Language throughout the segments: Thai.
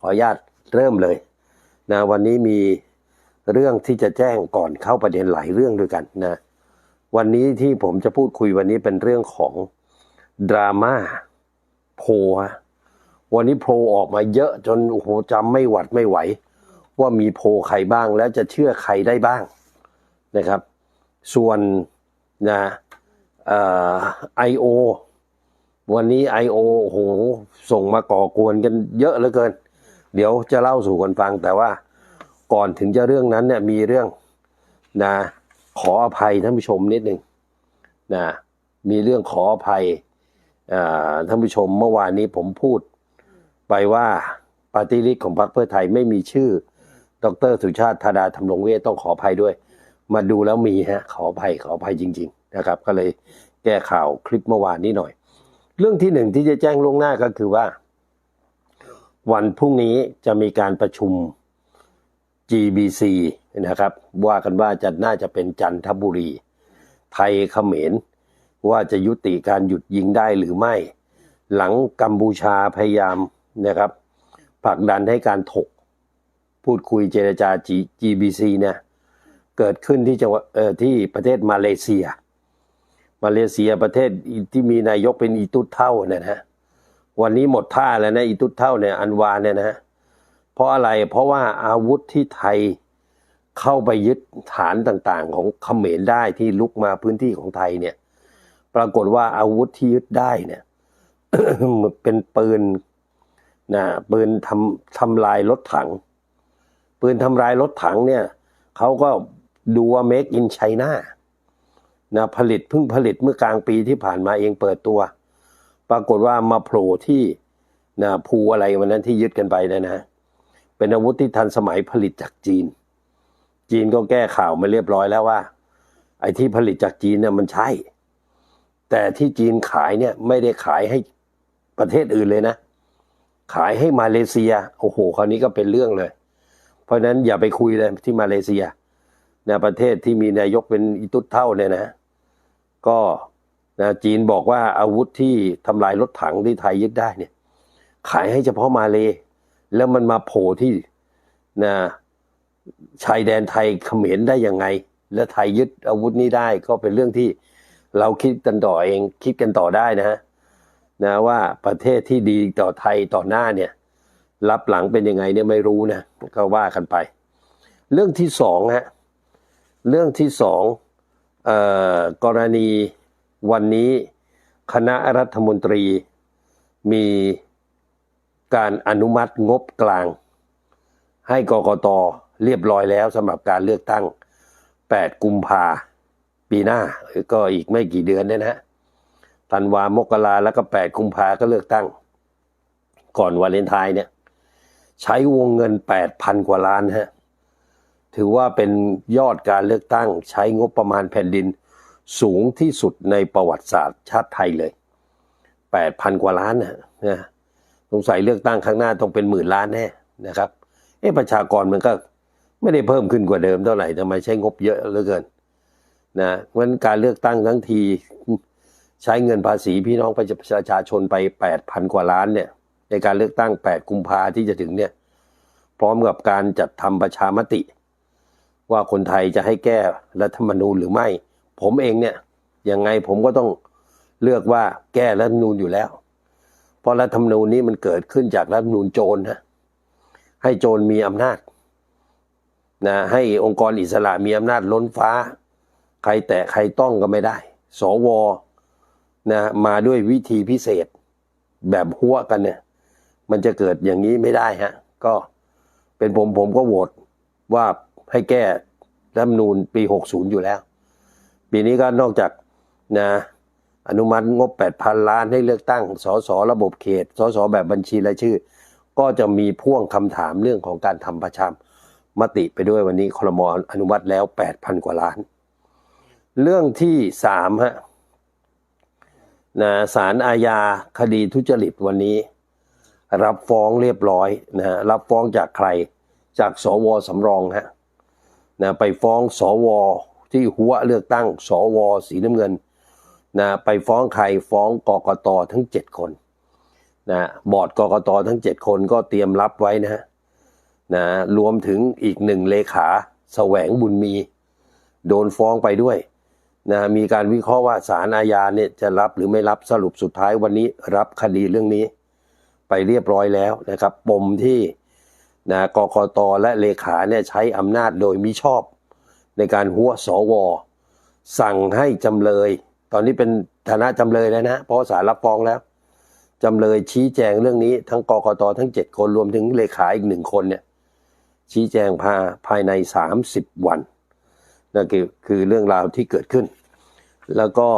ขออนุญาตเริ่มเลยนะวันนี้มีเรื่องที่จะแจ้งก่อนเข้าประเด็นหลายเรื่องด้วยกันนะวันนี้ที่ผมจะพูดคุยวันนี้เป็นเรื่องของดราม่าโพวันนี้โพออกมาเยอะจนโอ้โหจำไม่หวัดไม่ไหว ว่ามีโพใครบ้างแล้วจะเชื่อใครได้บ้างนะครับ ส่วนนะไอโอวันนี้ I.O. โอ้โห ส่งมาก่อกวนกันเยอะเหลือเกิน เดี๋ยวจะเล่าสู่กันฟังแต่ว่าก่อนถึงจะเรื่องนั้นเนี่ยมีเรื่องนะขออภัยท่านผู้ชมนิดหนึ่งนะมีเรื่องขออภัยอ่าท่านผู้ชมเมื่อวานนี้ผมพูดไปว่าปาร์ตี้ลิสต์ของพรรคเพื่อไทยไม่มีชื่อ ดรสุชาติธาดาธรรมรงเวทต้องขออภัยด้วย มาดูแล้วมีฮะขออภัยขออภัยจริง ๆ นะครับ ก็เลยแก้ข่าวคลิปเมื่อวานนี้หน่อย เรื่องที่หนึ่งที่จะแจ้งล่วงหน้าก็คือว่า วันพรุ่งนี้จะมีการประชุม GBC นะครับ ว่ากันว่าจะน่าจะเป็นจันทบุรี ไทยเขมร ว่าจะยุติการหยุดยิงได้หรือไม่ หลังกัมพูชาพยายามนะครับผลักดันให้การถก พูดคุยเจรจา GBC เนี่ยเกิดขึ้นที่จังหวัดเออที่ประเทศมาเลเซีย มาเลเซียประเทศที่มีนายกเป็นอีตุดเท่าเนี่ยนะฮะ วันนี้หมดท่าแล้วนะอีตุดเท่าเนี่ยอันวาเนี่ยนะฮะเพราะอะไรเพราะว่าอาวุธที่ไทยเข้าไปยึดฐานต่างๆ ของเขมรได้ที่ลุกมาพื้นที่ของไทยเนี่ย ปรากฏว่าอาวุธที่ยึดได้เนี่ยเป็นปืนนะปืนทำทำลายรถถัง ปืนทำลายรถถังเนี่ยเขาก็ดูว่า make in China นะผลิตเพิ่งผลิตเมื่อกลางปีที่ผ่านมาเองเปิดตัว ปรากฏว่ามาโผล่ที่นะภูอะไรวันนั้นที่ยึดกันไปเนะนะ เป็นอาวุธที่ทันสมัยผลิตจากจีน จีนก็แก้ข่าวมาเรียบร้อยแล้วว่า ไอ้ที่ผลิตจากจีนเนี่ยมันใช่ แต่ที่จีนขายเนี่ยไม่ได้ขายให้ประเทศอื่นเลยนะ ขายให้มาเลเซีย โอ้โห คราวนี้ก็เป็นเรื่องเลย เพราะนั้นอย่าไปคุยเลยที่มาเลเซียนะประเทศที่มีนายกเป็นอีตุดเท่าเนี่ยนะ ก็ นะจีนบอกว่าอาวุธที่ทำลายรถถังที่ไทยยึดได้เนี่ย ขายให้เฉพาะมาเลแล้วมันมาโผล่ที่นะชายแดนไทยเขมรได้ยังไง และไทยยึดอาวุธนี้ได้ก็เป็นเรื่องที่เราคิดกันต่อเองคิดกันต่อได้นะฮะนะว่าประเทศที่ดีต่อไทยต่อหน้าเนี่ยรับหลังเป็นยังไงเนี่ยไม่รู้นะก็ว่ากันไป เรื่องที่สองฮะเรื่องที่สองออกรณี วันนี้คณะรัฐมนตรีมีการอนุมัติงบกลาง ให้กกตเรียบร้อยแล้วสำหรับการเลือกตั้ง 8 กุมภาปีหน้า ก็อีกไม่กี่เดือนเนี่ยนะฮะธันวามกราแล้วก็ 8 กุมภาก็เลือกตั้ง ก่อนวาเลนไทน์เนี่ย ใช้วงเงิน 8,000 กว่าล้านฮะ ถือว่าเป็นยอดการเลือกตั้ง ใช้งบประมาณแผ่นดิน สูงที่สุดในประวัติศาสตร์ชาติไทยเลย 8,000 กว่าล้านนะนะสงสัยเลือกตั้งครั้งหน้าต้องเป็นหมื่นล้านแน่นะครับเอ๊ะประชากรมันก็ไม่ได้เพิ่มขึ้นกว่าเดิมเท่าไหร่ทำไมใช้งบเยอะเหลือเกินนะเพราะฉะนั้นการเลือกตั้งทั้งทีใช้เงินภาษีพี่น้องประชาชนไป 8,000 กว่าล้านเนี่ย ในการเลือกตั้ง 8 กุมภาที่จะถึงเนี่ย พร้อมกับการจัดทำประชามติ ว่าคนไทยจะให้แก้รัฐธรรมนูญหรือไม่ ผมเองเนี่ยยังไงผมก็ต้องเลือกว่าแก้รัฐธรรมนูญอยู่แล้ว เพราะรัฐธรรมนูญนี้มันเกิดขึ้นจากรัฐธรรมนูญโจรนะให้โจรมีอำนาจนะให้องค์กรอิสระมีอำนาจล้นฟ้า ใครแตะใครต้องก็ไม่ได้ สวนะมาด้วยวิธีพิเศษแบบหัวกันเนี่ย มันจะเกิดอย่างนี้ไม่ได้ฮะก็เป็นผมผมก็โหวตว่าให้แก้รัฐธรรมนูญปี 60 อยู่แล้ว ปีนี้ก็นอกจากนะอนุมัติงบ 8,000 ล้านให้เลือกตั้งสสระบบเขตสสแบบบัญชีรายชื่อ ก็จะมีพ่วงคำถามเรื่องของการทำประชามติไปด้วยวันนี้คลมอนุมัติแล้ว 8,000 กว่าล้าน เรื่องที่สามฮะนะศาลอาญาคดีทุจริตวันนี้ รับฟ้องเรียบร้อยนะฮะรับฟ้องจากใครจากสวสำรองฮะนะไปฟ้องสว ที่หัวเลือกตั้งสวสีน้ำเงินนะไปฟ้องใครฟ้องกกตทั้งเจ็ดคนนะบอร์ดกกตทั้งเจ็ดคนก็เตรียมรับไว้นะฮะนะรวมถึงอีกหนึ่งเลขาแสวงบุญมี โดนฟ้องไปด้วยนะมีการวิเคราะห์ว่าศาลอาญาเนี่ยจะรับหรือไม่รับสรุปสุดท้ายวันนี้รับคดีเรื่องนี้ ไปเรียบร้อยแล้วนะครับปมที่นะกกตและเลขาเนี่ยใช้อำนาจโดยมิชอบ ในการหัวสว สั่งให้จำเลย ตอนนี้เป็นฐานะจำเลยแล้วนะ เพราะศาลรับฟ้องแล้วจำเลยชี้แจงเรื่องนี้ทั้งกกตทั้ง 7 คนรวมถึงเลขาอีกหนึ่งคนเนี่ยชี้แจงภาภายใน 30 วันนั่นคือคือเรื่องราวที่เกิดขึ้น แล้วก็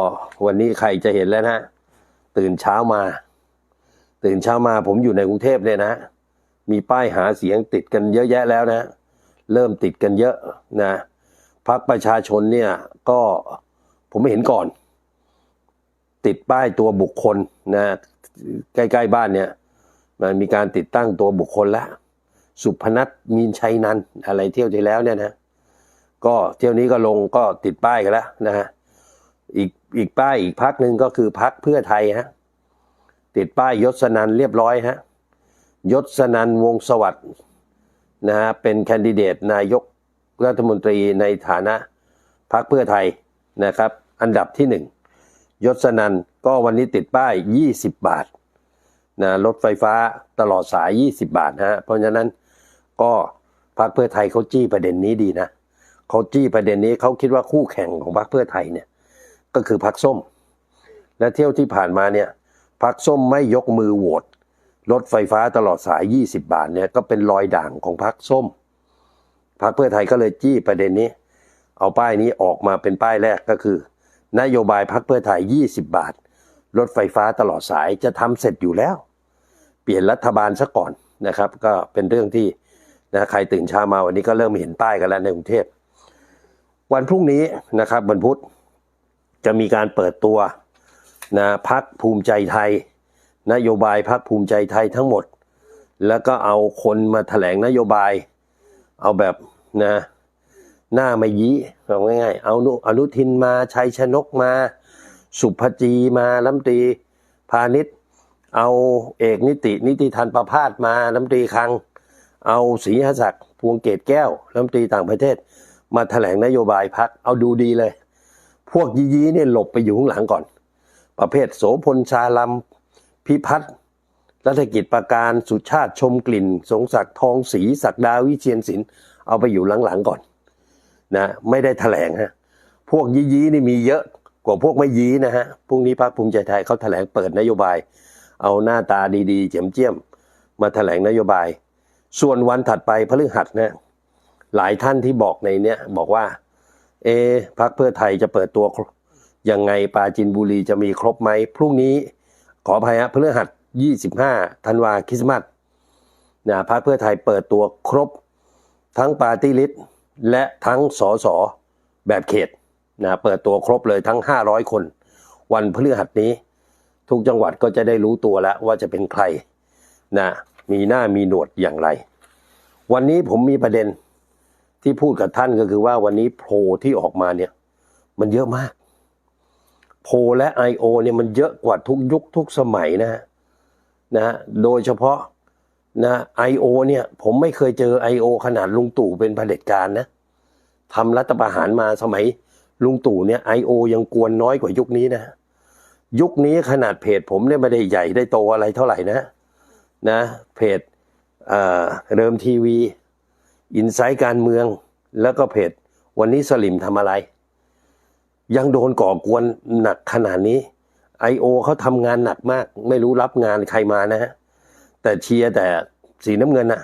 วันนี้ใครจะเห็นแล้วนะ ตื่นเช้ามา ตื่นเช้ามาผมอยู่ในกรุงเทพเนี่ยนะ มีป้ายหาเสียงติดกันเยอะแยะแล้วนะ เริ่มติดกันเยอะนะ พักประชาชนเนี่ยก็ผมไม่เห็นก่อน ติดป้ายตัวบุคคลนะใกล้ๆบ้านเนี่ยมันมีการติดตั้งตัวบุคคลแล้ว สุพนัทมีนชัยนันอะไรเที่ยวที่แล้วเนี่ยนะก็เที่ยวนี้ก็ลงก็ติดป้ายกันแล้วนะฮะอีกอีกป้ายอีกพักหนึ่งก็คือพักเพื่อไทยฮะติดป้ายยศนันเรียบร้อยฮะยศนันวงสวัสด์นะฮะเป็นแคนดิเดตนายก รัฐมนตรีในฐานะพักเพื่อไทยนะครับ อันดับที่หนึ่งยศนันก็วันนี้ติดป้าย 20 บาทนะรถไฟฟ้าตลอดสาย 20 บาทนะฮะเพราะฉะนั้นก็พรรคเพื่อไทยเขาจี้ประเด็นนี้ดีนะเขาจี้ประเด็นนี้เขาคิดว่าคู่แข่งของพรรคเพื่อไทยเนี่ยก็คือพรรคส้ม และเที่ยวที่ผ่านมาเนี่ยพรรคส้มไม่ยกมือโหวตรถไฟฟ้าตลอดสาย 20 บาทเนี่ยก็เป็นรอยด่างของพรรคส้ม พรรคเพื่อไทยก็เลยจี้ประเด็นนี้ เอาป้ายนี้ออกมาเป็นป้ายแรกก็คือ นโยบายพรรคเพื่อไทย 20 บาทรถไฟฟ้าตลอดสายจะทำเสร็จอยู่แล้ว เปลี่ยนรัฐบาลซะก่อนนะครับ ก็เป็นเรื่องที่นะใครตื่นเช้ามาวันนี้ก็เริ่มเห็นป้ายกันแล้วในกรุงเทพวันพรุ่งนี้นะครับวันพุธจะมีการเปิดตัวนะพักภูมิใจไทย นโยบายพักภูมิใจไทยทั้งหมด แล้วก็เอาคนมาแถลงนโยบาย เอาแบบนะหน้าไม่ยี้เอาง่ายๆ เอานุอนุทินมาชัยชนกมา สุภจีมาลัมตรีพาณิชย์ เอาเอกนิติ นิติทันประพาสมาลัมตรีคัง เอาศรีหศักดิ์พวงเกตแก้วลัมตรีต่างประเทศ มาแถลงนโยบายพักเอาดูดีเลย พวกยียีเนี่ยหลบไปอยู่ข้างหลังก่อน ประเภทโสพลชาลัมพิพัฒน์ รัฐกิจประการสุชาติชมกลิ่น สงศักดิ์ทองศรีศักดาวิเชียนศิลป์เอาไปอยู่หลังๆก่อนนะไม่ได้แถลงฮะพวกยียีนี่มีเยอะกว่าพวกไม่ยี้นะฮะพรุ่งนี้พรรคภูมิใจไทยเขาแถลงเปิดนโยบาย เอาหน้าตาดีๆ เจียมเจียมมาแถลงนโยบาย ส่วนวันถัดไปพฤหัสนะหลายท่านที่บอกในเนี้ยบอกว่า เอะพักเพื่อไทยจะเปิดตัวยังไงปราจินบุรีจะมีครบไหมพรุ่งนี้ขออภัยฮะพฤหัส 25ธันวาคริสต์มาสนะพักเพื่อไทยเปิดตัวครบทั้งปาร์ตี้ลิสต์และทั้งสสแบบเขตนะเปิดตัวครบเลยทั้ง 500 คน วันพฤหัสนี้ ทุกจังหวัดก็จะได้รู้ตัวแล้วว่าจะเป็นใครนะมีหน้ามีหนวดอย่างไร วันนี้ผมมีประเด็นที่พูดกับท่านก็คือว่าวันนี้โพลที่ออกมาเนี่ย มันเยอะมาก โพลและ I.O. เนี่ยมันเยอะกว่าทุกยุคทุกสมัยนะฮะ นะโดยเฉพาะนะ I.O. เนี่ยผมไม่เคยเจอ I.O. ขนาดลุงตู่เป็นเผด็จการนะทำรัฐประหารมาสมัยลุงตู่เนี่ย I.O. ยังกวนน้อยกว่ายุคนี้นะ ยุคนี้ขนาดเพจผมเนี่ยไม่ได้ใหญ่ได้โตอะไรเท่าไหร่นะนะเพจเอ่อเริ่มทีวีอินไซต์การเมือง แล้วก็เพจวันนี้สลิมทำอะไร ยังโดนก่อกวนหนักขนาดนี้ ไอโอเขาทำงานหนักมาก ไม่รู้รับงานใครมานะฮะแต่เชียร์แต่สีน้ำเงินนะ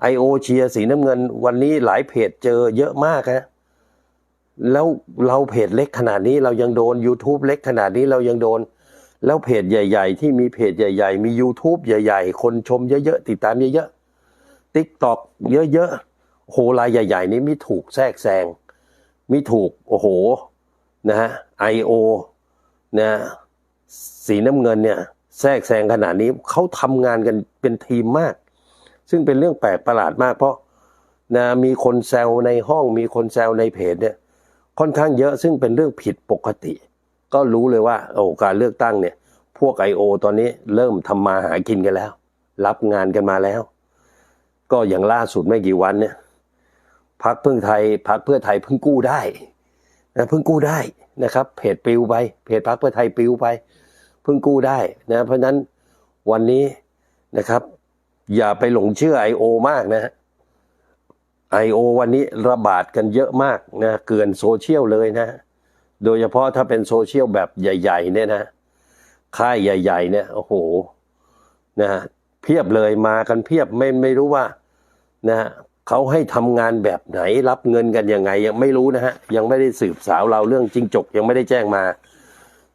ไอโอเชียร์สีน้ำเงิน วันนี้หลายเพจเจอเยอะมากฮะแล้วเราเพจเล็กขนาดนี้เรายังโดน YouTube เล็กขนาดนี้เรายังโดน แล้วเพจใหญ่ ๆ ที่มีเพจใหญ่ ๆ มี YouTube ใหญ่ ๆ คนชมเยอะๆติดตามเยอะๆติ๊กตอกเยอะๆโหรายใหญ่ ๆ นี้มีถูกแทรกแซงมีถูกโอ้โหนะฮะไอโอนะ สีน้ำเงินเนี่ยแทรกแซงขนาดนี้เขาทำงานกันเป็นทีมมาก ซึ่งเป็นเรื่องแปลกประหลาดมาก เพราะนะมีคนแซวในห้องมีคนแซวในเพจเนี่ยค่อนข้างเยอะซึ่งเป็นเรื่องผิดปกติ ก็รู้เลยว่าโอ้การเลือกตั้งเนี่ย พวก I.O. ตอนนี้เริ่มทำมาหากินกันแล้ว รับงานกันมาแล้ว ก็อย่างล่าสุดไม่กี่วันเนี่ยพักเพื่อไทยพักเพื่อไทยเพิ่งกู้ได้ เพิ่งกู้ได้นะครับเพจปิวไปเพจพักเพื่อไทยปิวไป เพิ่งกู้ได้นะเพราะนั้นวันนี้นะครับ อย่าไปหลงเชื่อ I.O. มากนะฮะ I.O. วันนี้ระบาดกันเยอะมากนะเกลื่อนโซเชียลเลยนะ โดยเฉพาะถ้าเป็นโซเชียลแบบใหญ่ ๆ เนี่ยนะค่ายใหญ่ ๆ เนี่ยโอ้โหนะเพียบเลยมากันเพียบไม่ไม่รู้ว่านะ เขาให้ทำงานแบบไหนรับเงินกันยังไง ยังไม่รู้นะฮะ ยังไม่ได้สืบสาวเราเรื่องจริงจกยังไม่ได้แจ้งมา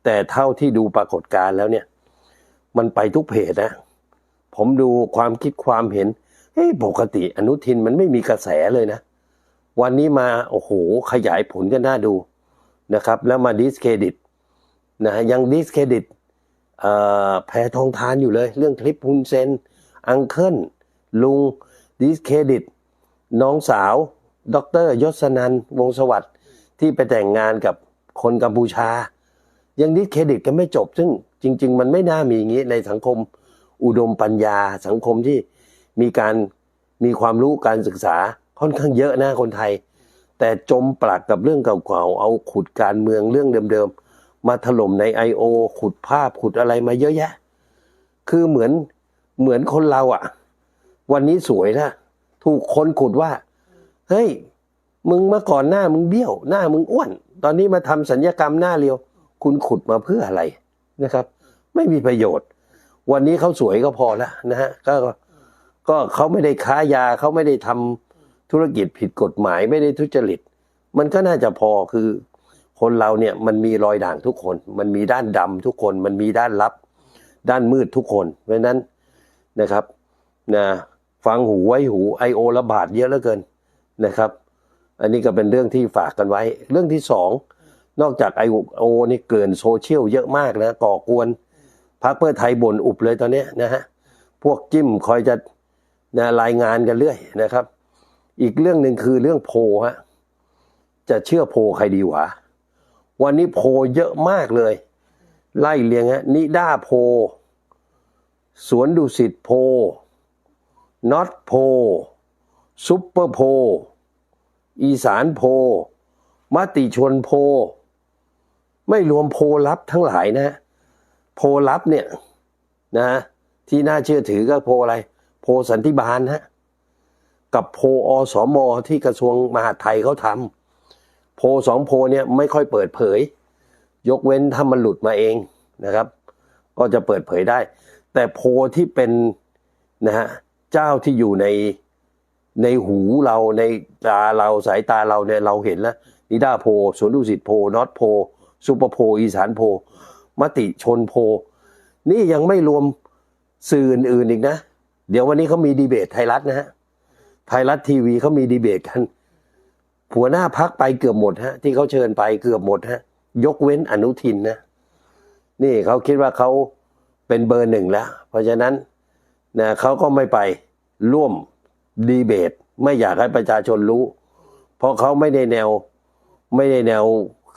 แต่เท่าที่ดูปรากฏการณ์แล้วเนี่ย มันไปทุกเพจนะ ผมดูความคิดความเห็นเฮ้ยปกติอนุทินมันไม่มีกระแสเลยนะ วันนี้มาโอ้โหขยายผลกันน่าดูนะครับ แล้วมาดิสเครดิตนะยังดิสเครดิตเอ่อแพทองทานอยู่เลย เรื่องคลิปฮุนเซนอังเคิลลุงดิสเครดิต น้องสาว ดรยศนันวงสวัสดิ์ที่ไปแต่งงานกับคนกัมพูชา ยังดิสเครดิตกันไม่จบ ซึ่งจริง ๆ มันไม่น่ามีอย่างนี้ในสังคมอุดมปัญญาสังคมที่มีการมีความรู้การศึกษาค่อนข้างเยอะนะคนไทย แต่จมปลักกับเรื่องเก่าๆเอาขุดการเมืองเรื่องเดิมๆมาถล่มใน I.O. ขุดภาพขุดอะไรมาเยอะแยะ คือเหมือนเหมือนคนเราอะวันนี้สวยนะ ถูกคนขุดว่า เฮ้ย มึงเมื่อก่อนหน้ามึงเบี้ยว หน้ามึงอ้วน ตอนนี้มาทำสัญญกรรมหน้าเรียว คุณขุดมาเพื่ออะไรนะครับ ไม่มีประโยชน์ วันนี้เขาสวยก็พอแล้วนะฮะก็ก็เขาไม่ได้ค้ายาเขาไม่ได้ทำธุรกิจผิดกฎหมายไม่ได้ทุจริต มันก็น่าจะพอคือคนเราเนี่ยมันมีรอยด่างทุกคน มันมีด้านดำทุกคน มันมีด้านลับ ด้านมืดทุกคน เพราะฉะนั้นนะครับนะ ฟังหูไว้หูไอโอระบาดเยอะเหลือเกินนะครับ อันนี้ก็เป็นเรื่องที่ฝากกันไว้ เรื่องที่สองนอกจากไอโอนี่เกินโซเชียลเยอะมากนะก่อกวนพักเพื่อไทยบ่นอุบเลยตอนนี้นะฮะพวกจิ้มคอยจะนะรายงานกันเรื่อยนะครับ อีกเรื่องหนึ่งคือเรื่องโพฮะจะเชื่อโพใครดีวะวันนี้โพเยอะมากเลย ไล่เรียงฮะนิด้าโพ สวนดุสิตโพ น็อตโพซุปเปอร์โพ อีสานโพมติชนโพ ไม่รวมโพลับทั้งหลายนะ โพลับเนี่ยนะที่น่าเชื่อถือก็โพอะไร โพสันติบาลฮะกับโพอสมอที่กระทรวงมหาดไทยเขาทำโพสองโพเนี่ยไม่ค่อยเปิดเผย ยกเว้นถ้ามันหลุดมาเองนะครับ ก็จะเปิดเผยได้ แต่โพที่เป็นนะฮะ เจ้าที่อยู่ในในหูเราในตาเราสายตาเราเนี่ยเราเห็นแล้วนิดาโพสวนดุสิตโพนอตโพซูเปอร์โพอีสานโพมติชนโพ นี่ยังไม่รวมสื่ออื่นอีกนะ เดี๋ยววันนี้เขามีดีเบตไทยรัฐนะฮะไทยรัฐทีวีเขามีดีเบตกันหัวหน้าพักไปเกือบหมดฮะ ที่เขาเชิญไปเกือบหมดฮะ ยกเว้นอนุทินนะ นี่เขาคิดว่าเขาเป็นเบอร์หนึ่งแล้ว เพราะฉะนั้นนะเขาก็ไม่ไป ร่วมดีเบต ไม่อยากให้ประชาชนรู้ เพราะเขาไม่ได้แนวไม่ได้แนว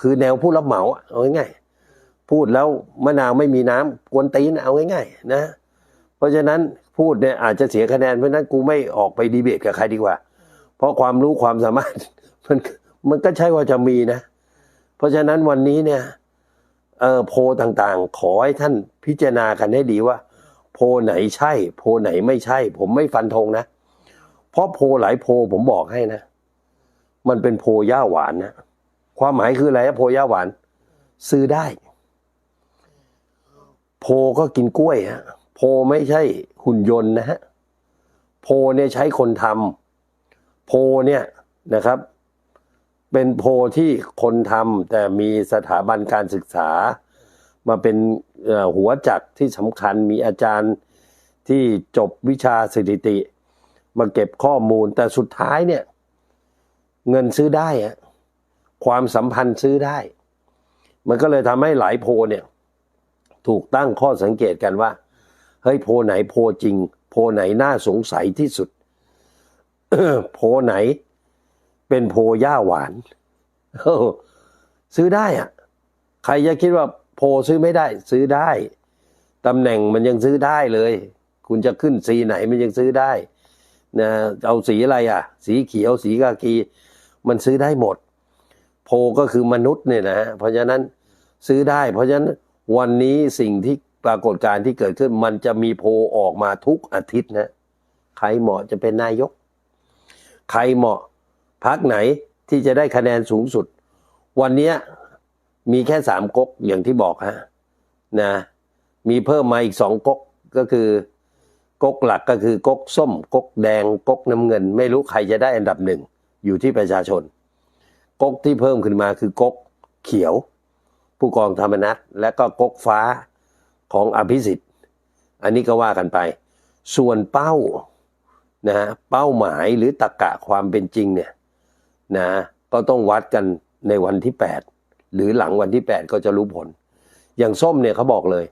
คือแนวผู้รับเหมาเอาง่ายๆพูดแล้วมะนาวไม่มีน้ำกวนตีนเอาง่าย ๆ นะ เพราะฉะนั้นพูดเนี่ยอาจจะเสียคะแนนเพราะฉะนั้นกูไม่ออกไปดีเบตกับใครดีกว่า เพราะความรู้ความสามารถมันมันก็ใช่ว่าจะมีนะ เพราะฉะนั้นวันนี้เนี่ยเออโพต่างๆ ขอให้ท่านพิจารณากันให้ดีว่า โพไหนใช่ โพไหนไม่ใช่ ผมไม่ฟันธงนะ เพราะโพหลายโพผมบอกให้นะ มันเป็นโพย่าหวานนะความหมายคืออะไรนะโพย่าหวาน ซื้อได้ โพก็กินกล้วยฮะโพไม่ใช่หุ่นยนต์นะฮะโพเนี่ยใช้คนทำโพเนี่ยนะครับ เป็นโพที่คนทำแต่มีสถาบันการศึกษา มาเป็นหัวจักที่สำคัญมีอาจารย์ที่จบวิชาสถิติ มาเก็บข้อมูลแต่สุดท้ายเนี่ย เงินซื้อได้อะความสัมพันธ์ซื้อได้ มันก็เลยทำให้หลายโพเนี่ย ถูกตั้งข้อสังเกตกันว่า เฮ้ยโพไหนโพจริง โพไหนน่าสงสัยที่สุดโพไหน เป็นโพย่าหวานซื้อได้อะใครจะคิดว่า โพซื้อไม่ได้ ซื้อได้ตำแหน่งมันยังซื้อได้เลย คุณจะขึ้นสีไหนมันยังซื้อได้นะเอาสีอะไรอะ สีเขียวสีกากี มันซื้อได้หมด โพก็คือมนุษย์เนี่ยนะฮะเพราะฉะนั้นซื้อได้ เพราะฉะนั้นวันนี้สิ่งที่ปรากฏการณ์ที่เกิดขึ้น มันจะมีโพออกมาทุกอาทิตย์นะใครเหมาะจะเป็นนายก ใครเหมาะพักไหนที่จะได้คะแนนสูงสุด วันนี้ มีแค่สามก๊กอย่างที่บอกฮะนะ มีเพิ่มมาอีกสองก๊กก็คือ ก๊กหลักก็คือก๊กส้ม ก๊กแดง ก๊กน้ำเงิน ไม่รู้ใครจะได้อันดับหนึ่งอยู่ที่ประชาชน ก๊กที่เพิ่มขึ้นมาคือก๊กเขียว ผู้กองธรรมนัฐและก็ก๊กฟ้าของอภิสิทธิ์ อันนี้ก็ว่ากันไป ส่วนเป้านะฮะเป้าหมายหรือตรกกะความเป็นจริงเนี่ยนะก็ต้องวัดกันในวันที่ 8 หรือหลังวันที่ 8 ก็จะรู้ผล อย่างส้มเนี่ยเขาบอกเลย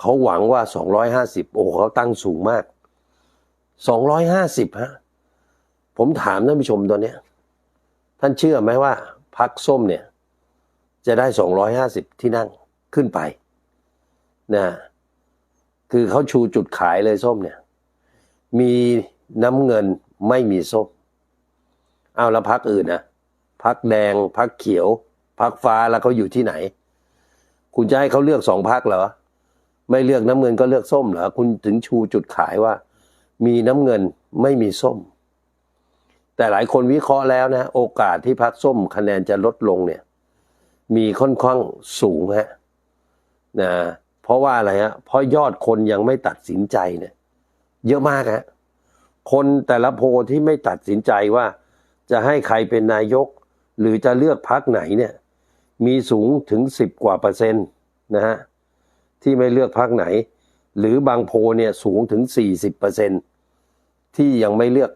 เขาหวังว่า 250 โอ้โหเขาตั้งสูงมาก 250 ฮะ ผมถามท่านผู้ชมตัวเนี้ยท่านเชื่อไหมว่าพักส้มเนี่ย จะได้ 250 ที่นั่งขึ้นไปนะคือเขาชูจุดขายเลยส้มเนี่ย มีน้ำเงินไม่มีส้ม เอาแล้วพักอื่นนะพักแดงพักเขียว พักฟ้าแล้วเขาอยู่ที่ไหน คุณจะให้เขาเลือกสองพักเหรอ ไม่เลือกน้ำเงินก็เลือกส้มเหรอ คุณถึงชูจุดขายว่า มีน้ำเงินไม่มีส้ม แต่หลายคนวิเคราะห์แล้วนะ โอกาสที่พักส้มคะแนนจะลดลงเนี่ย มีค่อนข้างสูงฮะนะเพราะว่าอะไรฮะเพราะยอดคนยังไม่ตัดสินใจเนี่ย เยอะมากฮะคนแต่ละโพลที่ไม่ตัดสินใจว่าจะให้ใครเป็นนายก หรือจะเลือกพักไหนเนี่ย มีสูงถึงสิบกว่าเปอร์เซ็นต์นะฮะที่ไม่เลือกพักไหน หรือบางโพเนี่ยสูงถึงสี่สิบเปอร์เซ็นต์ที่ยังไม่เลือก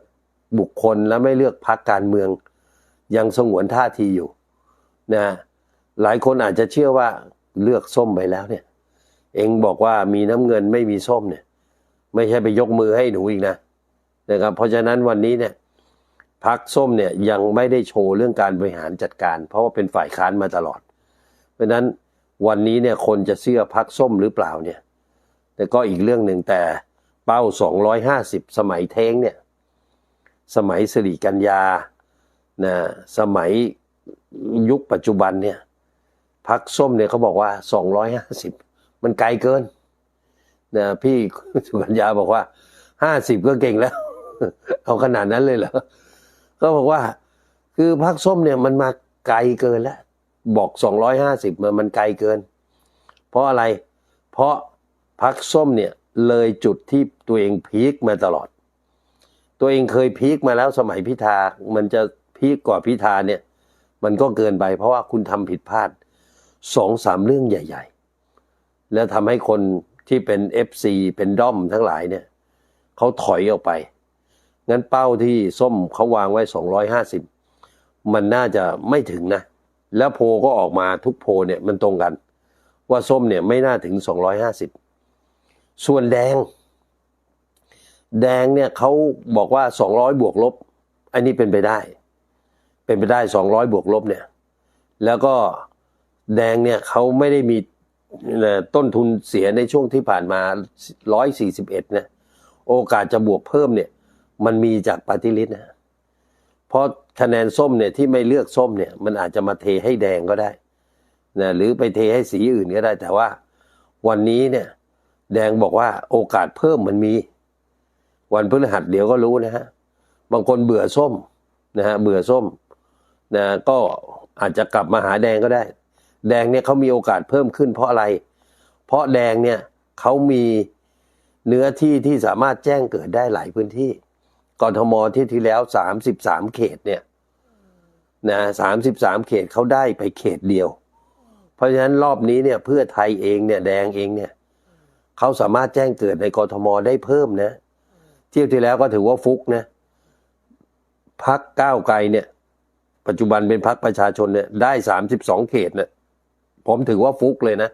บุคคลและไม่เลือกพักการเมือง ยังสงวนท่าทีอยู่นะหลายคนอาจจะเชื่อว่าเลือกส้มไปแล้วเนี่ย เองบอกว่ามีน้ำเงินไม่มีส้มเนี่ย ไม่ใช่ไปยกมือให้หนูอีกนะนะครับเพราะฉะนั้นวันนี้เนี่ย พักส้มเนี่ยยังไม่ได้โชว์เรื่องการบริหารจัดการ เพราะว่าเป็นฝ่ายค้านมาตลอด เพราะนั้นวันนี้เนี่ยคนจะเชื่อพักส้มหรือเปล่าเนี่ย แต่ก็อีกเรื่องหนึ่งแต่เป้า 250 สมัยเท้งเนี่ย สมัยสิริกัญญานะสมัยยุคปัจจุบันเนี่ยพักส้มเนี่ยเขาบอกว่า 250 มันไกลเกินนะพี่สุกัญญาบอกว่า 50 ก็เก่งแล้ว เอาขนาดนั้นเลยเหรอ ก็บอกว่า คือพักส้มเนี่ยมันมาไกลเกินแล้ว บอก 250มันมันไกลเกิน เพราะอะไร เพราะพักส้มเนี่ยเลยจุดที่ตัวเองพีคมาตลอด ตัวเองเคยพีคมาแล้วสมัยพิธา มันจะพีคกว่าพิธาเนี่ย มันก็เกินไป เพราะว่าคุณทำผิดพลาดสองสามเรื่องใหญ่ ๆ แล้วทำให้คนที่เป็น FC เป็นด้อมทั้งหลายเนี่ยเขาถอยออกไป งั้นเป้าที่ส้มเขาวางไว้ 250 มันน่าจะไม่ถึงนะ แล้วโพก็ออกมาทุกโพเนี่ยมันตรงกัน ว่าส้มเนี่ยไม่น่าถึง 250 ส่วนแดง แดงเนี่ยเขาบอกว่า 200 บวกลบ อันนี้เป็นไปได้ เป็นไปได้ 200 บวกลบเนี่ย แล้วก็แดงเนี่ยเขาไม่ได้มีต้นทุนเสียในช่วงที่ผ่านมา 141เนี่ยโอกาสจะบวกเพิ่มเนี่ย มันมีจากปฏิริษนะเพราะคะแนนส้มเนี่ยที่ไม่เลือกส้มเนี่ย มันอาจจะมาเทให้แดงก็ได้นะหรือไปเทให้สีอื่นก็ได้ แต่ว่าวันนี้เนี่ย แดงบอกว่าโอกาสเพิ่มมันมี วันพฤหัสเดี๋ยวก็รู้นะฮะบางคนเบื่อส้มนะฮะเบื่อส้มนะก็อาจจะกลับมาหาแดงก็ได้ แดงเนี่ยเขามีโอกาสเพิ่มขึ้น เพราะอะไร เพราะแดงเนี่ยเขามีเนื้อที่ที่สามารถแจ้งเกิดได้หลายพื้นที่ กทมที่ที่แล้วสามสิบสามเขตเนี่ยนะสามสิบสามเขตเขาได้ไปเขตเดียว เพราะฉะนั้นรอบนี้เนี่ยเพื่อไทยเองเนี่ยแดงเองเนี่ยเขาสามารถแจ้งเกิดในกทมได้เพิ่มนะเที่ยวที่แล้วก็ถือว่าฟุกนะพักก้าวไกลเนี่ย ปัจจุบันเป็นพักประชาชนเนี่ยได้สามสิบสองเขตเนี่ยผมถือว่าฟุกเลยนะ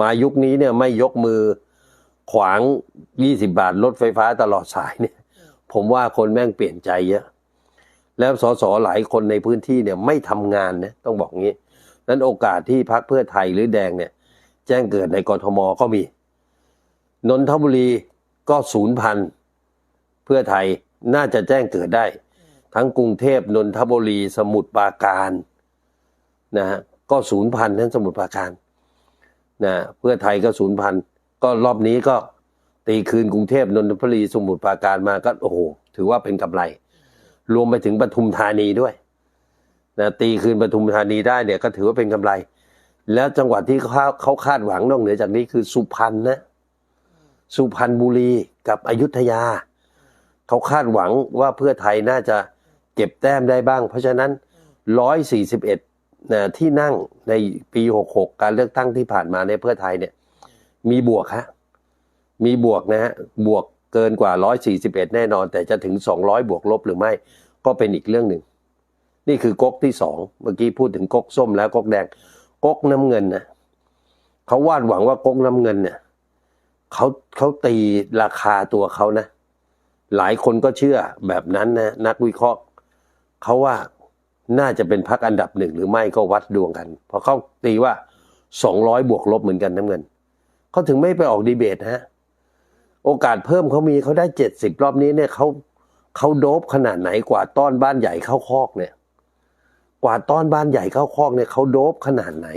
มายุคนี้เนี่ยไม่ยกมือขวางยี่สิบาท รถไฟฟ้าตลอดสายเนี่ย ผมว่าคนแม่งเปลี่ยนใจเยอะ แล้วสสหลายคนในพื้นที่เนี่ยไม่ทำงานนะต้องบอกงี้นั้นโอกาสที่พักเพื่อไทยหรือแดงเนี่ย แจ้งเกิดในกรทมก็มี นนทบุรีก็ศูนย์พันเพื่อไทยน่าจะแจ้งเกิดได้ ทั้งกรุงเทพนนทบุรีสมุทรปราการนะฮะก็ศูนย์พันทั้งสมุทรปราการนะเพื่อไทยก็ศูนย์พันก็รอบนี้ก็ ตีคืนกรุงเทพนนทบุรีสมุทรปราการมาก็โอ้โหถือว่าเป็นกำไร รวมไปถึงปทุมธานีด้วยนะตีคืนปทุมธานีได้เนี่ยก็ถือว่าเป็นกำไร แล้วจังหวัดที่เขาเขาคาดหวังนอกเหนือจากนี้คือสุพรรณนะสุพรรณบุรีกับอยุธยา เขาคาดหวังว่าเพื่อไทยน่าจะเก็บแต้มได้บ้าง เพราะฉะนั้น 141นะที่นั่งในปี 66 การเลือกตั้งที่ผ่านมาในเพื่อไทยเนี่ย มีบวกฮะ มีบวกนะฮะบวกเกินกว่า 141 แน่นอน แต่จะถึง 200 บวกลบหรือไม่ ก็เป็นอีกเรื่องหนึ่ง นี่คือก๊กที่สองเมื่อกี้พูดถึงก๊กส้มแล้วก๊กแดงก๊กน้ำเงินนะเขาวาดหวังว่าก๊กน้ำเงินเนี่ยเขาเขาตีราคาตัวเขานะ หลายคนก็เชื่อแบบนั้นนะนักวิเคราะห์เขาว่าน่าจะเป็นพักอันดับหนึ่งหรือไม่ก็วัดดวงกันเพราะเขาตีว่าสองร้อยบวกลบเหมือนกันน้ำเงินเขาถึงไม่ไปออกดีเบตฮะ โอกาสเพิ่มเขามีเขาได้เจ็ดสิบรอบนี้เนี่ยเขาเขาโดบขนาดไหนกว่าต้อนบ้านใหญ่เข้าคอกเนี่ย กว่าต้อนบ้านใหญ่เข้าคอกเนี่ยเขาโดบขนาดไหน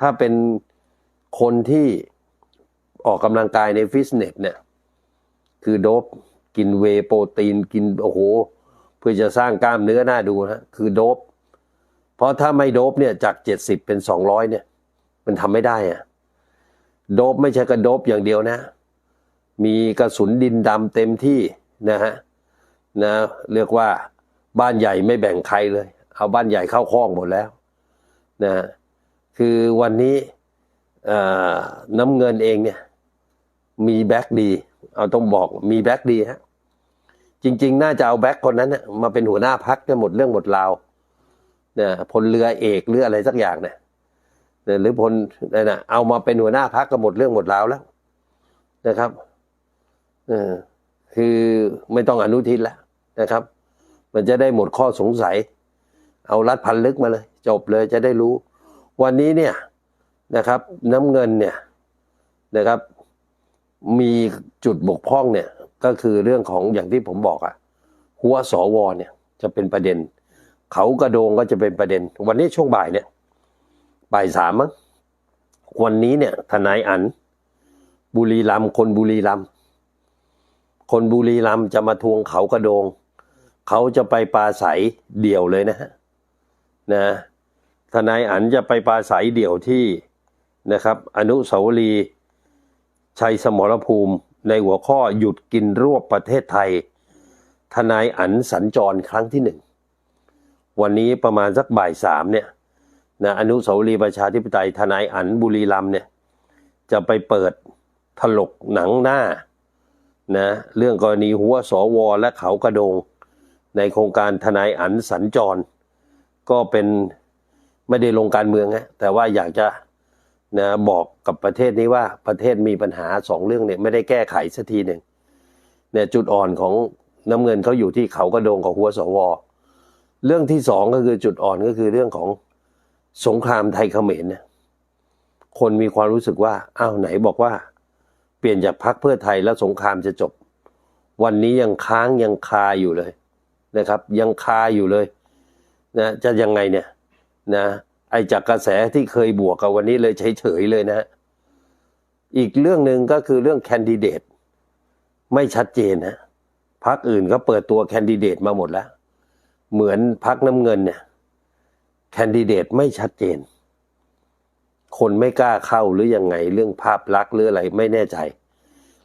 ถ้าเป็นคนที่ออกกำลังกายในฟิตเนสเนี่ย คือโดบกินเวโปรตีนกินโอ้โห เพื่อจะสร้างกล้ามเนื้อหน้าดูนะคือโดบเพราะถ้าไม่โดบเนี่ยจากเจ็ดสิบเป็นสองร้อยเนี่ย มันทำไม่ได้อะโดบไม่ใช่กระโดบอย่างเดียวนะ มีกระสุนดินดำเต็มที่นะฮะนะเรียกว่าบ้านใหญ่ไม่แบ่งใครเลย เอาบ้านใหญ่เข้าคอกหมดแล้วนะคือวันนี้น้ำเงินเองเนี่ยมีแบ็กดี เอาต้องบอกมีแบ็กดีฮะจริง ๆ น่าจะเอาแบ็กคนนั้นน่ะมาเป็นหัวหน้าพักเนี่ยหมดเรื่องหมดราวนี่ยพลเรือเอกหรืออะไรสักอย่างเนี่ยหรือพลนั่นน่ะเอามาเป็นหัวหน้าพักก็หมดเรื่องหมดราวแล้วนะครับ เออคือไม่ต้องอนุทินแล้วนะครับ มันจะได้หมดข้อสงสัย เอารัดพันลึกมาเลย จบเลยจะได้รู้ วันนี้เนี่ยนะครับ น้ำเงินเนี่ยนะครับ มีจุดบกพร่องเนี่ยก็คือเรื่องของอย่างที่ผมบอกอะหัวสวเนี่ยจะเป็นประเด็น เขากระโดงก็จะเป็นประเด็น วันนี้ช่วงบ่ายเนี่ยบ่ายสามมั้งวันนี้เนี่ยทนายอันบุรีรัมคนบุรีรัม คนบุรีรัมย์จะมาทวงเขากระโดง เขาจะไปปลาใสเดี่ยวเลยนะฮะนะทนายอันจะไปปลาใสเดี่ยวที่นะครับ อนุสาวรีย์ชัยสมรภูมิในหัวข้อหยุดกินรวบประเทศไทย ทนายอันสัญจรครั้งที่หนึ่งวันนี้ประมาณสักบ่ายสามเนี่ยนะอนุสาวรีย์ประชาธิปไตยทนายอันบุรีรัมย์เนี่ยจะไปเปิดถลกหนังหน้า นะเรื่องกรณีหัวสวและเขากระโดง ในโครงการทนายอันสัญจร ก็เป็นไม่ได้ลงการเมืองฮะแต่ว่าอยากจะนะบอกกับประเทศนี้ว่าประเทศมีปัญหาสองเรื่องเนี่ยไม่ได้แก้ไขสักทีหนึ่งเนี่ยจุดอ่อนของน้ำเงินเขาอยู่ที่เขากระโดงกับหัวสว เรื่องที่สองก็คือจุดอ่อนก็คือเรื่องของสงครามไทยเขมรเนี่ยคนมีความรู้สึกว่าอ้าวไหนบอกว่า เปลี่ยนจากพรรคเพื่อไทยแล้วสงครามจะจบ วันนี้ยังค้างยังคาอยู่เลยนะครับ ยังคาอยู่เลยนะจะยังไงเนี่ยนะไอจากกระแสที่เคยบวกกับวันนี้เลยเฉยๆเลยนะ อีกเรื่องหนึ่งก็คือเรื่องแคนดิเดตไม่ชัดเจนนะพักอื่นก็เปิดตัวแคนดิเดตมาหมดแล้ว เหมือนพักน้ำเงินเนี่ยแคนดิเดตไม่ชัดเจน คนไม่กล้าเข้าหรือยังไงเรื่องภาพลักษณ์หรืออะไรไม่แน่ใจ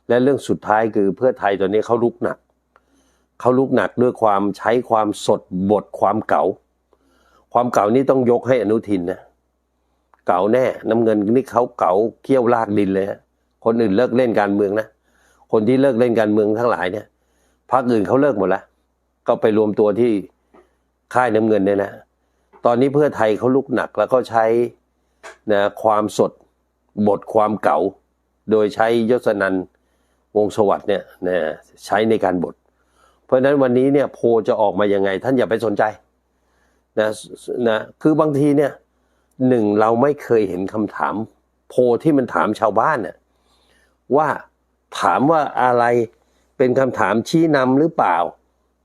และเรื่องสุดท้ายคือเพื่อไทยตอนนี้เขาลุกหนักเขาลุกหนักด้วยความใช้ความสดบทความเก่า ความเก่านี่ต้องยกให้อนุทินนะเก่าแน่น้ำเงินนี่เขาเก่าเขี้ยวลากดินเลยฮะคนอื่นเลิกเล่นการเมืองนะคนที่เลิกเล่นการเมืองทั้งหลายเนี่ยพรรคอื่นเขาเลิกหมดแล้วก็ไปรวมตัวที่ค่ายน้ำเงินเนี่ยนะ ตอนนี้เพื่อไทยเขาลุกหนักแล้วก็ใช้ นะความสดบทความเก่า โดยใช้ยศนันวงสวัสด์เนี่ยนะใช้ในการบท เพราะฉะนั้นวันนี้เนี่ยโพจะออกมายังไง ท่านอย่าไปสนใจนะนะคือบางทีเนี่ยหนึ่งเราไม่เคยเห็นคำถาม โพที่มันถามชาวบ้านน่ะว่าถามว่าอะไรเป็นคำถามชี้นำหรือเปล่า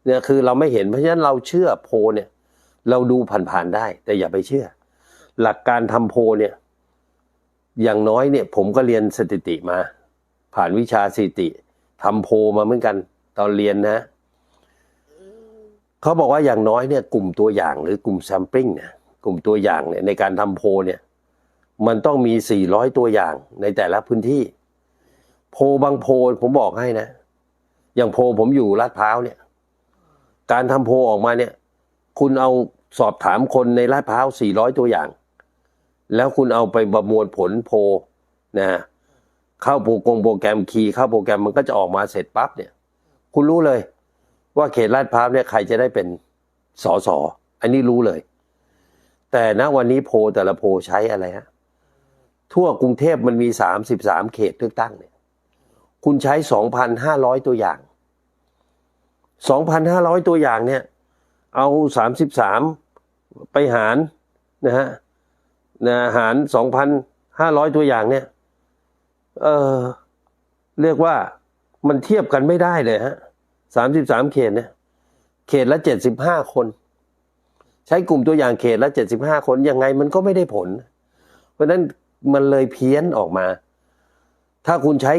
เนี่ยคือเราไม่เห็นเพราะฉะนั้นเราเชื่อโพเนี่ย เราดูผ่านๆได้ แต่อย่าไปเชื่อ หลักการทำโพเนี่ย อย่างน้อยเนี่ย ผมก็เรียนสถิติมา ผ่านวิชาสถิติทำโพมาเหมือนกัน ตอนเรียนนะเขาบอกว่าอย่างน้อยเนี่ย กลุ่มตัวอย่างหรือกลุ่มแซมปิ้งเนี่ยกลุ่มตัวอย่างเนี่ยในการทำโพเนี่ย มันต้องมี 400 ตัวอย่างในแต่ละพื้นที่ โพบางโพผมบอกให้นะ อย่างโพผมอยู่ลาดพร้าวเนี่ย การทำโพออกมาเนี่ย คุณเอาสอบถามคนในลาดพร้าว 400 ตัวอย่าง แล้วคุณเอาไปประมวลผลโพนะเข้าโปรกงโปรแกรมคีย์เข้าโปรแกรมมันก็จะออกมาเสร็จปั๊บเนี่ย คุณรู้เลย ว่าเขตลาดพร้าวเนี่ยใครจะได้เป็นสอสออันนี้รู้เลย แต่ณวันนี้โพแต่ละโพใช้อะไรฮะทั่วกรุงเทพมันมีสามสิบสามเขตเลือกตั้งเนี่ย คุณใช้สองพันห้าร้อยตัวอย่างสองพันห้าร้อยตัวอย่างเนี่ย เอาสามสิบสามไปหารนะฮะ นะหารสองพันห้าร้อยตัวอย่างเนี่ย เออเรียกว่ามันเทียบกันไม่ได้เลยฮะสามสิบสามเขตเนี่ย เขตละเจ็ดสิบห้าคน ใช้กลุ่มตัวอย่างเขตละเจ็ดสิบห้าคนยังไงมันก็ไม่ได้ผล เพราะนั้นมันเลยเพี้ยนออกมา ถ้าคุณใช้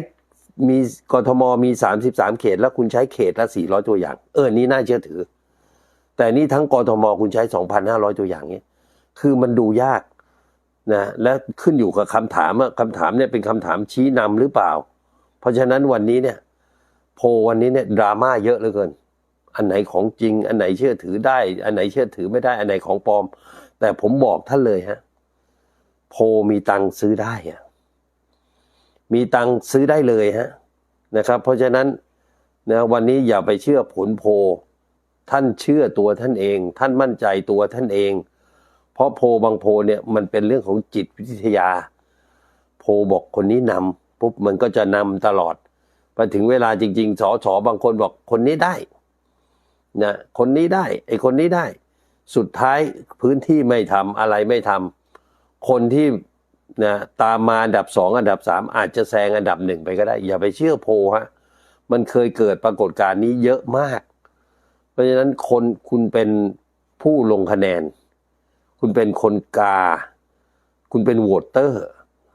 มีกทมมีสามสิบสามเขต แล้วคุณใช้เขตละสี่ร้อยตัวอย่าง เออ นี่น่าเชื่อถือ แต่นี่ทั้งกทมคุณใช้สองพันห้าร้อยตัวอย่างเนี่ยคือมันดูยาก นะและขึ้นอยู่กับคำถามอะคำถามเนี่ยเป็นคำถามชี้นำหรือเปล่า เพราะฉะนั้นวันนี้เนี่ยโพวันนี้เนี่ยดราม่าเยอะเหลือเกิน อันไหนของจริง อันไหนเชื่อถือได้ อันไหนเชื่อถือไม่ได้ อันไหนของปลอม แต่ผมบอกท่านเลยฮะโพมีตังซื้อได้อะมีตังซื้อได้เลยฮะนะครับ เพราะฉะนั้นนะวันนี้อย่าไปเชื่อผลโพท่านเชื่อตัวท่านเอง ท่านมั่นใจตัวท่านเอง เพราะโพบางโพเนี่ยมันเป็นเรื่องของจิตวิทยา โพบอกคนนี้นำปุ๊บมันก็จะนำตลอดพอถึงเวลาจริง ๆ สอสอบางคนบอกคนนี้ได้นะคนนี้ได้ไอคนนี้ได้ สุดท้ายพื้นที่ไม่ทำอะไรไม่ทำคนที่นะตามมาอันดับสองอันดับสามอาจจะแซงอันดับหนึ่งไปก็ได้ อย่าไปเชื่อโพฮะมันเคยเกิดปรากฏการณ์นี้เยอะมาก เพราะฉะนั้นคนคุณเป็นผู้ลงคะแนน คุณเป็นคนกา คุณเป็นโหวตเตอร์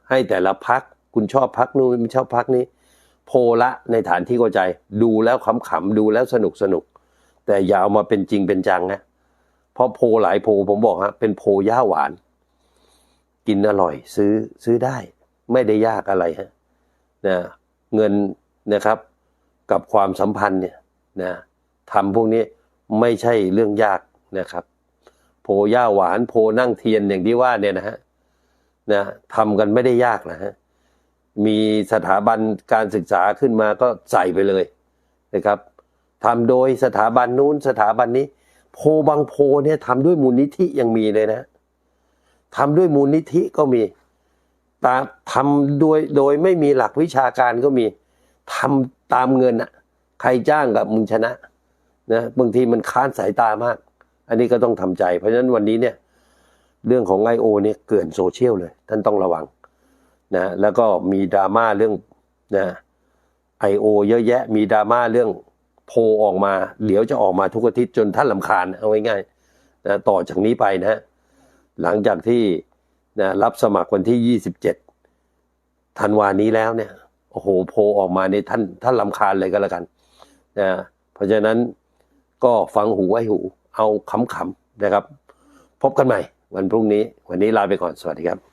ให้แต่ละพัก คุณชอบพักนู้นไม่ชอบพักนี้ โพละในฐานที่เข้าใจ ดูแล้วขำๆดูแล้วสนุกสนุก แต่อย่าเอามาเป็นจริงเป็นจังนะเพราะโพหลายโพผมบอกฮะเป็นโพย่าหวาน กินอร่อย ซื้อซื้อได้ ไม่ได้ยากอะไรฮะนะเงินนะครับ กับความสัมพันธ์เนี่ยนะทำพวกนี้ไม่ใช่เรื่องยากนะครับ โพย่าหวานโพนั่งเทียนอย่างที่ว่าเนี่ยนะฮะนะทำกันไม่ได้ยากนะฮะมีสถาบันการศึกษาขึ้นมาก็ใส่ไปเลยนะครับทำโดยสถาบันนู้นสถาบันนี้ โพบางโพเนี่ยทำด้วยมูลนิธิยังมีเลยนะทำด้วยมูลนิธิก็มีตาทำโดยโดยไม่มีหลักวิชาการก็มีทำตามเงินอะใครจ้างกับมึงชนะนะบางทีมันค้านสายตามาก อันนี้ก็ต้องทำใจ เพราะฉะนั้นวันนี้เนี่ยเรื่องของ I.O. เนี่ยเกลื่อนโซเชียลเลย ท่านต้องระวังนะแล้วก็มีดราม่าเรื่องนะไอโอเยอะแยะมีดราม่าเรื่องโพออกมา เดี๋ยวจะออกมาทุกอาทิตย์จนท่านลำคาญเอาง่ายๆนะต่อจากนี้ไปนะฮะหลังจากที่นะรับสมัครวันที่ 27ธันวานี้แล้วเนี่ยโอ้โหโพออกมาในท่านท่านลำคาญเลยก็แล้วกันนะเพราะฉะนั้นก็ฟังหูไว้หู เอาขำๆนะครับ พบกันใหม่วันพรุ่งนี้ วันนี้ลาไปก่อนสวัสดีครับ